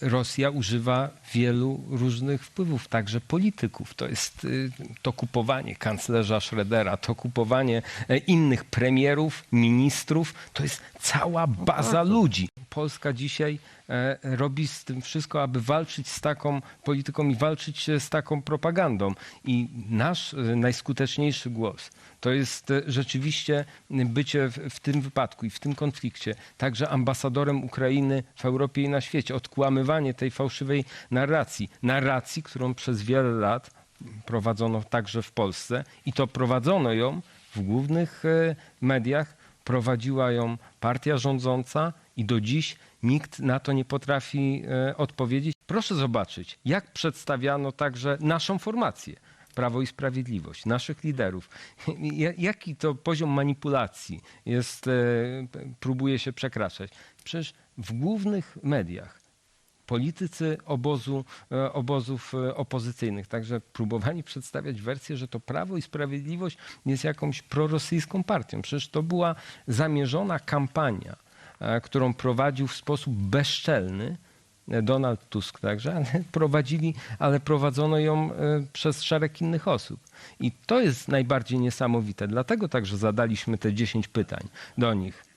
Rosja używa wielu różnych wpływów, także polityków. To jest y, to kupowanie kanclerza Schrödera, to kupowanie e, innych premierów, ministrów. To jest cała baza ludzi. Polska dzisiaj e, robi z tym wszystko, aby walczyć z taką polityką i walczyć z taką propagandą. I nasz e, najskuteczniejszy głos to jest e, rzeczywiście bycie w, tym wypadku i w tym konflikcie także ambasadorem Ukrainy w Europie i na świecie. Odkłamywanie tej fałszywej narracji. Narracji, którą przez wiele lat prowadzono także w Polsce i to prowadzono ją w głównych mediach, prowadziła ją partia rządząca i do dziś nikt na to nie potrafi e, odpowiedzieć. Proszę zobaczyć, jak przedstawiano także naszą formację. Prawo i Sprawiedliwość, naszych liderów. Ja- Jaki to poziom manipulacji jest, e, próbuje się przekraczać? Przecież w głównych mediach politycy obozu, e, obozów e, opozycyjnych także próbowali przedstawiać wersję, że to Prawo i Sprawiedliwość jest jakąś prorosyjską partią. Przecież to była zamierzona kampania, e, którą prowadził w sposób bezczelny Donald Tusk także, ale prowadzili, ale prowadzono ją przez szereg innych osób. I to jest najbardziej niesamowite. Dlatego także zadaliśmy te 10 pytań do nich.